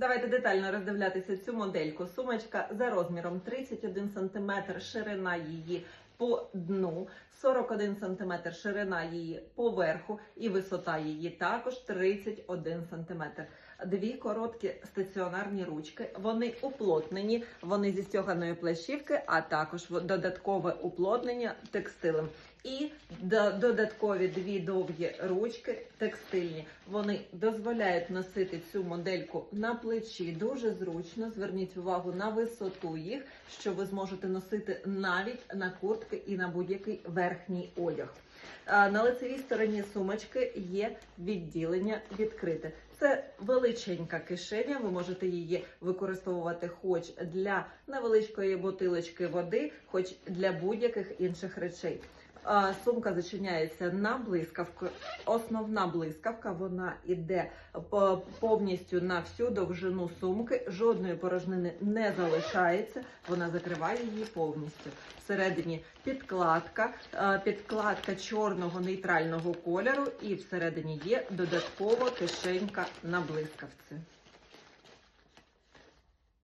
Давайте детально роздивлятися цю модельку. Сумочка за розміром 31 см, ширина її по дну, 41 см ширина її по верху і висота її також 31 см. Дві короткі стаціонарні ручки. Вони уплотнені, вони зі стяганої плащівки, а також додаткове уплотнення текстилем. І додаткові дві довгі ручки текстильні. Вони дозволяють носити цю модельку на плечі дуже зручно. Зверніть увагу на висоту їх, що ви зможете носити навіть на куртки і на будь-який верхній одяг. На лицевій стороні сумочки є відділення відкрите. Це величенька кишеня. Ви можете її використовувати хоч для невеличкої бутилочки води, хоч для будь-яких інших речей. Сумка зачиняється на блискавку. Основна блискавка вона іде повністю на всю довжину сумки. Жодної порожнини не залишається. Вона закриває її повністю. Всередині підкладка, підкладка чорного нейтрального кольору, і всередині є додаткова кишенька на блискавці.